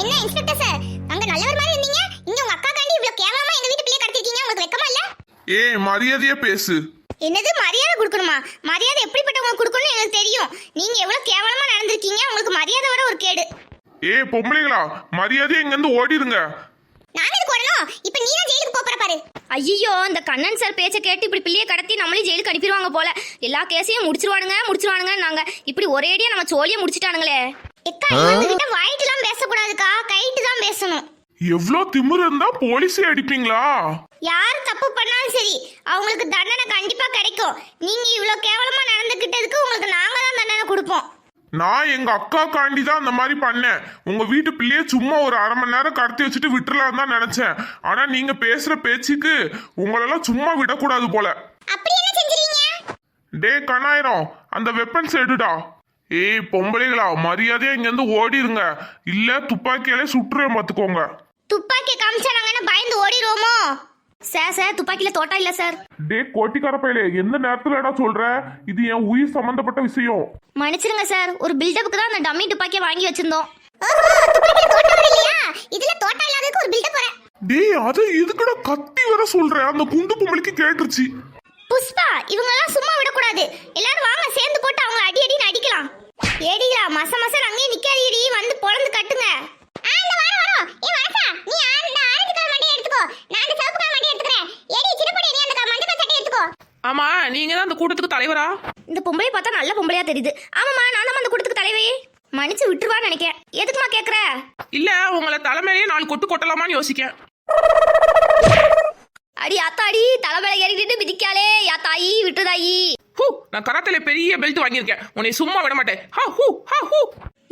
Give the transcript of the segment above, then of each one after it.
என்ன inspector sir அங்க நல்லவர் மாதிரி இருந்தீங்க? இங்க உங்க அக்கா காண்டி இவ்வளவு கேவலமா எங்க வீட்டு பிள்ளைய கடத்திருக்கீங்க உங்களுக்கு வெக்கமா இல்ல? ஏய் மரியாதையா பேசு. என்னது மரியாதை கொடுக்கணுமா? மரியாதை எப்படிப்பட்டவங்களுக்கு கொடுக்கணும்னு எனக்கு தெரியும். நீங்க எவ்வளவு கேவலமா நடந்திருக்கீங்க? உங்களுக்கு மரியாதை வர ஒரு கேடு. ஏய் பொம்பளைங்களா மரியாதையா இங்க இருந்து ஓடிடுங்க. நான் எதுக்கு வரணும் இப்ப நீ தான் ஜெயிலுக்கு போற பாரு. ஐயோ இந்த கண்ணன் சார் பேச்சை கேட்டு இப்படி பிள்ளைய கடத்தி நம்மளையும் ஜெயிலுக்கு அனுப்பிடுவாங்க போல. எல்லா கேஸையும் முடிச்சிருவானுங்க முடிச்சிருவானுங்க நாங்க இப்படி ஒரேடியா நம்ம சோழியை முடிச்சிட்டானுங்களே. எக்கா இவங்க கிட்ட வாயிட்டுலாம் பேசக்கூடாதுக்கா. கைட்டு தான் பேசணும். எவ்வளோ திமிரு இருந்தா போலீஸே அடிப்பீங்களா? யார் தப்பு பண்ணாலும் சரி அவங்களுக்கு தண்டனை கண்டிப்பா கிடைக்கும். நீங்க இவ்ளோ கேவலமா நடந்துக்கிட்டதுக்கு உங்களுக்கு நாங்க தான் தண்டனை கொடுப்போம். நான் எங்க அக்கா காண்டி தான் அந்த மாதிரி பண்ணேன். உங்க வீட்டு பிள்ளைய சும்மா ஒரு அரை மணி நேரம் கடத்தி வச்சுட்டு விட்டுறலாம் தான் நினைச்சேன். ஆனா நீங்க பேசுற பேச்சுக்கு உங்களெல்லாம் சும்மா விடக்கூடாது போல. அப்படி என்ன செஞ்சிரீங்க டே கண்ணாயிரம் அந்த வெப்பன்ஸ் எடுடா. ஏய் பொம்பளைங்களா மரியாதையா இங்க இருந்து ஓடிடுங்க இல்ல துப்பாக்கியாலே சுட்டுறேன் பாத்துக்கோங்க. துப்பாக்கி காமிச்சா நாங்க என்ன பயந்து ஓடிடுவோமோ சார் சார் துப்பாக்கியில தோட்டா இல்ல சார். டே கோட்டிக்கார பையலே எந்த நேரத்துலடா சொல்ற? இது என் உயிர் சம்பந்தப்பட்ட விஷயம். மன்னிச்சிருங்க சார். ஒரு பில்டப்புக்கு தான் அந்த டம்மி துப்பாக்கியை வாங்கி வச்சிருந்தோம். இதுல தோட்டம் இல்லாததுக்கு ஒரு பில்டப் வரேன் டேய் அது இதுக்குடா கத்தி வர சொல்றேன் அந்த குண்டு பொம்பளைக்கு கேட்டுருச்சு. புஷ்பா இவங்க எல்லாம் சும்மா விடக்கூடாது. எல்லாரும் வாங்க சேர்ந்து போட்டு அவங்க அடி அடின்னு அடிக்கலாம். ஏடிகளா மச மச அங்கேயே நிக்காதீடி வந்து பொழந்து கட்டுங்க. ஆமா நீங்க தான் அந்த கூட்டத்துக்கு தலைவரா? இந்த பொம்பளை பார்த்தா நல்ல பொம்பளையா தெரியுது. ஆமாம்மா நான் தான் அந்த கூட்டத்துக்கு தலைவி. மன்னிச்சு விட்டுருவான்னு நினைக்கிறேன். எதுக்குமா கேக்குற? இல்ல உங்களை தலைமையிலேயே நாலு கொட்டு கொட்டலாமான்னு யோசிக்கேன். அடி ஆத்தாடி தலைமையில ஏறிட்டு மிதிக்காளே. யா தாயி விட்டுதாயி. ஹூ நான் கராத்தேல பெரிய பெல்ட் வாங்கியிருக்கேன். உன்னை சும்மா விட மாட்டேன். ஹா ஹூ ஹா ஹூ.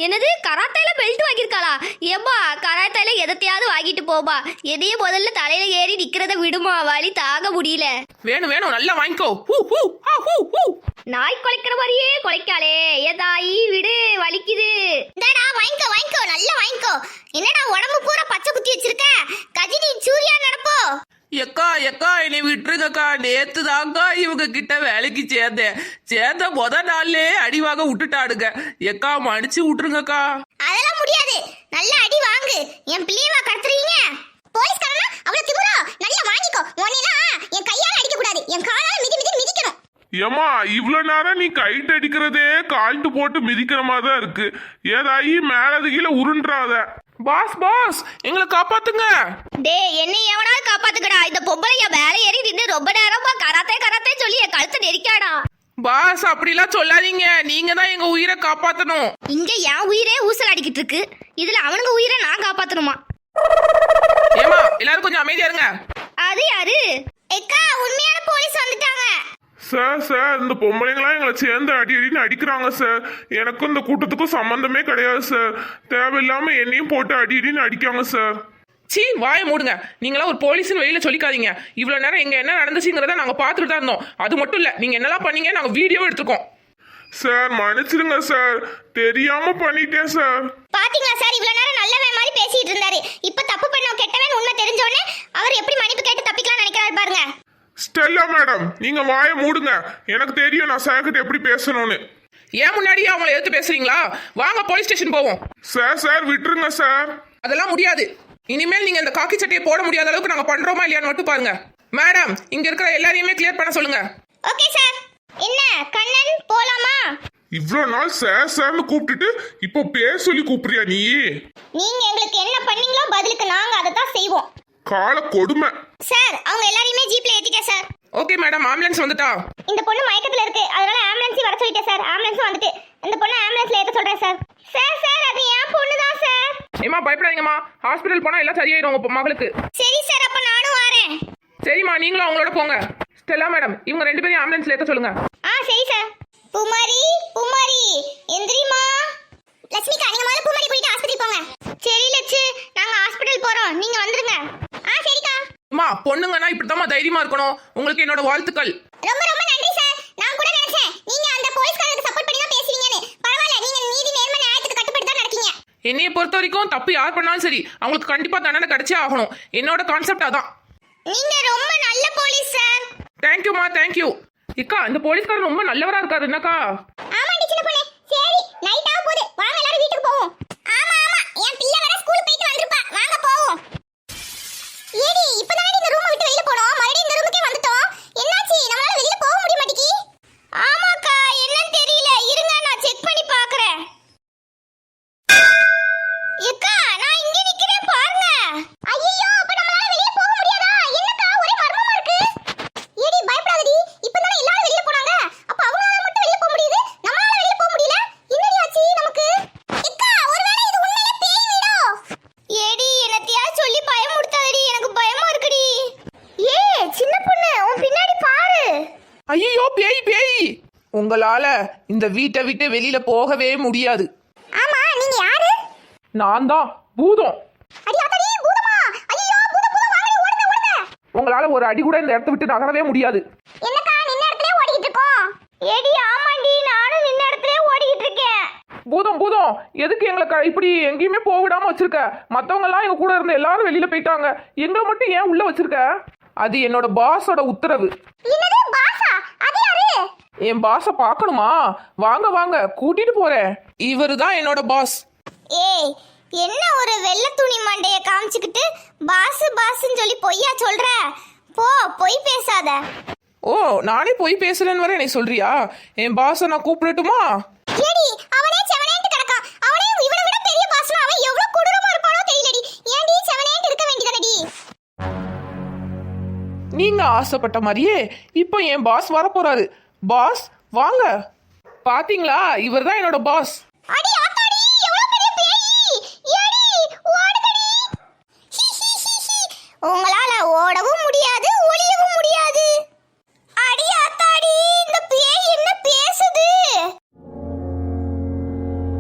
என்னது கராத்தையில பெல்ட் வாங்கியிருக்காளா? ஏப்பா கராத்தையில எதத்தையாவது வாங்கிட்டு போபா எதையும் முதல்ல தலையில ஏறி நிக்கிறத விடுமா? வலி தாங்க முடியல. வேணும் வேணும் நல்லா வாங்கிக்கோ. ஹூ ஹூ ஹா ஹூ ஹூ. நாய் குலைக்கிற மாதிரியே குலைக்காளே. ஏ தாயி விடு வலிக்குது. இந்தாடா வாங்கிக்கோ வாங்கிக்கோ நல்லா வாங்கிக்கோ. என்னடா உடம்பு பூரா பச்சை குத்தி வச்சிருக்க? கஜினி சூர்யா நடப்போ. எக்கா எக்கா என்னை விட்டுருங்கக்கா. நேத்து தாக்கா இவங்க கிட்ட வேலைக்கு சேர்ந்தேன். சேர்ந்த முத நாள்லே அடிவாக விட்டுட்டாடுங்க எக்கா மன்னிச்சு விட்டுருங்கக்கா. அதெல்லாம் முடியாது. நல்ல அடி வாங்கு. என் பிள்ளையவா கடத்துறீங்க? போலீஸ்காரனா அவ்வளவு திமிரா? நல்லா வாங்கிக்கோ. உன்னையெல்லாம் என் கையால அடிக்க கூடாது என் காலால மிதி மிதி மிதிக்கணும். ஏமா இவ்வளவு நேரம் நீ கைட்டு அடிக்கிறதே கால்ட்டு போட்டு மிதிக்கிற மாதிரி தான் இருக்கு. ஏதாயி மேலது கீழே உருண்டுறாத. பாஸ் பாஸ் எங்களை காப்பாத்துங்க. டேய் என்னை எவனாவது காப்பாத்துக்கடா. இந்த பொம்பளைய மேல ஏறி நின்று ரொம்ப நேரமா கராத்தே கராத்தே சொல்லி என் கழுத்தை நெரிக்காடா. பாஸ் அப்படிலாம் சொல்லாதீங்க. நீங்க தான் எங்க உயிரை காப்பாத்தணும். இங்க என் உயிரே ஊசல் அடிக்கிட்டு இருக்கு இதுல அவனுங்க உயிரை நான் காப்பாத்தணுமா? ஏமா எல்லாரும் கொஞ்சம் அமைதியா இருங்க. அது யாரு? எக்கா உண்மையான போலீஸ் வந்துட்டாங்க. சார் சார் இந்த பொம்பளைங்களாம் எங்களை சேர்ந்து அடி அடின்னு அடிக்கிறாங்க சார் எனக்கும் இந்த கூட்டத்துக்கும் சம்மந்தமே கிடையாது சார் தேவையில்லாம என்னையும் போட்டு அடி அடின்னு அடிக்காங்க சார் சீ வாயை மூடுங்க. நீங்களாம் ஒரு போலீஸ்னு வெளியில சொல்லிக்காதீங்க. இவ்வளவு நேரம் எங்க என்ன நடந்துச்சுங்கிறத நாங்க பார்த்துட்டு தான் இருந்தோம். அது மட்டும் இல்ல நீங்க என்னெல்லாம் பண்ணீங்க நாங்க வீடியோ எடுத்துக்கோம் சார் மன்னிச்சிடுங்க சார் தெரியாம பண்ணிட்டேன் சார் பாத்தீங்களா சார் இவ்வளவு நேரம் நல்லவன் மாதிரி பேசிட்டு இருந்தாரு. இப்ப தப்பு பண்ண கெட்டவன் உண்மை தெரிஞ்ச உடனே அவர் எப்படி மன்னிப்பு கேட்டு தப்பிக்கலாம் நினைக்கிறாரு பாருங்க. ஸ்டெல்லா மேடம் நீங்க வாயை மூடுங்க. எனக்கு தெரியும் நான் சார் கிட்ட எப்படி பேசணும்னு. ஏன் முன்னாடியே அவங்கள எடுத்து பேசுறீங்களா? வாங்க போலீஸ் ஸ்டேஷன் போவோம். சார் சார் விட்டுருங்க சார் அதெல்லாம் முடியாது. இனிமேல் நீங்க இந்த காக்கி சட்டையை போட முடியாத அளவுக்கு நாங்க பண்றோமா இல்லையான்னு மட்டும் பாருங்க. மேடம் இங்க இருக்கிற எல்லாரையுமே கிளியர் பண்ண சொல்லுங்க. ஓகே சார் என்ன கண்ணன் போலாமா? இவ்வளோ நாள் சார் சார்னு கூப்பிட்டுட்டு இப்போ பேர் சொல்லி கூப்பிடுறியா நீ? நீங்க எங்களுக்கு என்ன பண்ணீங்களோ பதிலுக்கு நாங்க அதை தான் செய்வோம். கால கொடுமை. சார் அவங்க எல்லாரையுமே ஜீப்ல ஏத்திட்டேன் சார். ஓகே மேடம் ஆம்புலன்ஸ் வந்துட்டா? இந்த பொண்ணு மயக்கத்துல இருக்கு. அதனால ஆம்புலன்ஸ் வர சொல்லிட்டேன் சார். ஆம்புலன்ஸ் வந்துட்டு இந்த பொண்ணு ஆம்புலன்ஸ்ல ஏத்த சொல்றேன் சார். சார் சார் அது என் பொண்ணு தான் சார். ஏமா பயப்படாதீங்கம்மா. ஹாஸ்பிட்டல் போனா எல்லாம் சரியாயிடும் உங்க மகளுக்கு. சரி சார் அப்ப நானும் வரேன். சரிம்மா நீங்களும் அவங்களோட போங்க. ஸ்டெல்லா மேடம் இவங்க ரெண்டு பேரும் ஆம்புலன்ஸ்ல ஏத்த சொல்லுங்க. ஆ சரி சார். பூமாரி பூமாரி எந்திரிமா லட்சுமிக்கா நீங்க முதல்ல பூமாரி போயிட்டு ஆஸ்பத்திரி போங்க. சரி லட்சு. நாங்க ஹாஸ்பிடல் போறோம். நீங்க வந்துருங்க. அம்மா பொண்ணுங்கன்னா இப்படித்தாம்மா தைரியமா இருக்கணும். உங்களுக்கு என்னோட வாழ்த்துக்கள். ரொம்ப ரொம்ப நன்றி சார் நான் கூட நினைச்சேன். நீங்க அந்த போலீஸ்காரருக்கு சப்போர்ட் பண்ணி தான் பேசுறீங்கன்னு. பரவாயில்ல நீங்க நீதி நேர்மை நியாயத்துக்கு கட்டுப்பட்டு தான் நடக்கீங்க. என்னைய பொறுத்த வரைக்கும் தப்பு யார் பண்ணாலும் சரி அவங்களுக்கு கண்டிப்பா தண்டனை கிடைச்சே ஆகணும். என்னோட கான்செப்ட் அதான். நீங்க ரொம்ப நல்ல போலீஸ் சார் தேங்க்யூமா தேங்க்யூ இக்கா இந்த போலீஸ்காரர் ரொம்ப நல்லவரா இருக்காரு என்னக்கா? ஆமாண்டி சின்ன பொண்ணு. சரி நைட் ஆக போகுது. வாங்க எல்லாரும் வீட்டுக்கு போவோம் ஆமா ஆமா என் பிள்ளை வர ஸ்கூலுக்கு போயிட்டு ஏக்கா நான் இங்க நிக்கிறேன் பாருங்க ஐயோ அப்ப நம்மளால வெளிய போக முடியாதா என்னக்கா ஒரே மர்மமா இருக்கு ஏடி பயப்படாதடி இப்பதானே எல்லாரும் வெளிய போனாங்க அப்ப அவங்களால மட்டும் வெளிய போக முடியுது நம்மளால வெளிய போக முடியல என்னடி ஆச்சு நமக்கு ஏக்கா ஒருவேளை இது உண்மையிலே பேய் வீடோ ஏடி என்னத்தையா சொல்லி பயமுடுத்தாதடி எனக்கு பயமா இருக்குடி ஏ சின்ன பொண்ணு உன் பின்னாடி பாரு ஐயோ பேய் பேய் உங்களால இந்த வீட்டை விட்டு வெளியில போகவே முடியாது. ஆமா நீங்க யாரு? நான் தான் பூதம். உங்களால ஒரு அடி கூட இந்த இடத்த விட்டு நகரவே முடியாது. என்னக்கா நின்ன இடத்துல ஓடிக்கிட்டு இருக்கோம் ஏடி ஆமாண்டி நானும் நின்ன இடத்துல ஓடிக்கிட்டு இருக்கேன். பூதம் பூதம் எதுக்கு எங்களை இப்படி எங்கேயுமே போக விடாம வச்சிருக்க? மத்தவங்க எல்லாம் எங்க கூட இருந்த எல்லாரும் வெளியில போயிட்டாங்க. எங்களை மட்டும் ஏன் உள்ள வச்சிருக்க? அது என்னோட பாஸோட உத்தரவு என்னது பாசா அது யாரு என் பாஸை பார்க்கணுமா? வாங்க வாங்க கூட்டிட்டு போறேன். இவரு தான் என்னோட பாஸ் ஏய் என்ன ஒரு வெள்ளை துணி மண்டைய காமிச்சுக்கிட்டு பாசு பாசுன்னு சொல்லி பொய்யா சொல்ற? போ பொய் பேசாத. ஓ நானே போய் பேசுறேன்னு வர என்னை சொல்றியா? என் பாஸை நான் கூப்பிடட்டுமா? ஏடி அவனே செவனேன்ட்டு கிடக்கான் அவனே இவனை விட பெரிய பாஸ்னா அவன் எவ்வளவு கொடூரமா இருப்பானோ தெரியலடி. ஏன்டி செவனேன்ட்டு இருக்க வேண்டியதானடி? நீங்க ஆசைப்பட்ட மாதிரியே இப்போ என் பாஸ் வரப்போறாரு. பாஸ் வாங்க. பாத்தீங்களா? இவர் தான் என்னோட பாஸ்